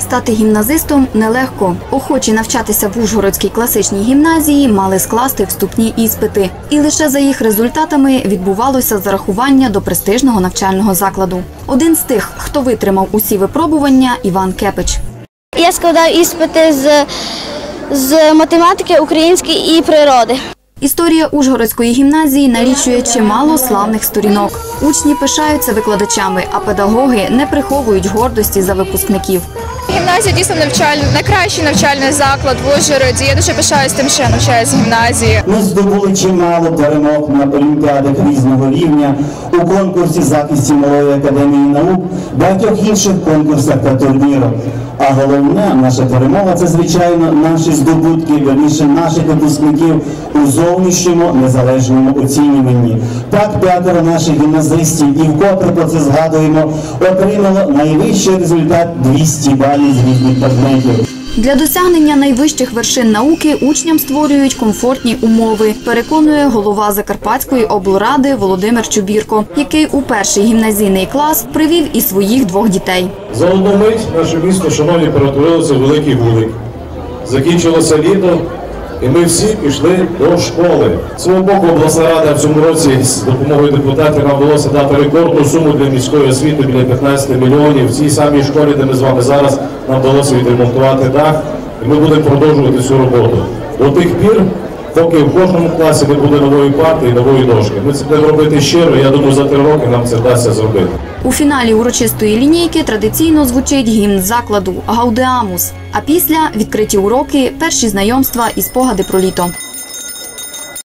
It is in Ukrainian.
Стати гімназистом нелегко. Охочі навчатися в Ужгородській класичній гімназії мали скласти вступні іспити, і лише за їх результатами відбувалося зарахування до престижного навчального закладу. Один з тих, хто витримав усі випробування, Іван Кепич. Я складав іспити з, з математики, української і природи. Історія Ужгородської гімназії налічує чимало славних сторінок. Учні пишаються викладачами, а педагоги не приховують гордості за випускників. Гімназія дійсно навчальний, найкращий навчальний заклад в Ужгороді. Я дуже пишаюся тим, що я навчаюся в гімназії. Ми здобули чимало перемог на олімпіадах різного рівня у конкурсі захисті малої академії наук, багатьох інших конкурсах та турнірах. А головне, наша перемога це звичайно наші здобутки, верніше наших випускників у зовнішньому незалежному оцінюванні. Так п'ятеро наших гімназистів, і вкотре про це згадуємо, отримало найвищий результат 200 балів з різних предметів. Для досягнення найвищих вершин науки учням створюють комфортні умови, переконує голова Закарпатської облради Володимир Чубірко, який у перший гімназійний клас привів і своїх двох дітей. За одну мить наше місто, шановні, перетворилося в великий вулик. Закінчилося літо, і ми всі пішли до школи. Свого боку, обласна рада в цьому році з допомогою депутатів нам вдалося дати рекордну суму для міської освіти біля 15 мільйонів. В цій самій школі, де ми з вами зараз, нам вдалося відремонтувати дах, і ми будемо продовжувати цю роботу. До тих пір, поки в кожному класі не буде нової парти і нової дошки. Ми це будемо робити щиро. Я думаю, за три роки нам це вдасться зробити. У фіналі урочистої лінійки традиційно звучить гімн закладу Гаудеамус. А після відкриті уроки, перші знайомства і спогади про літо.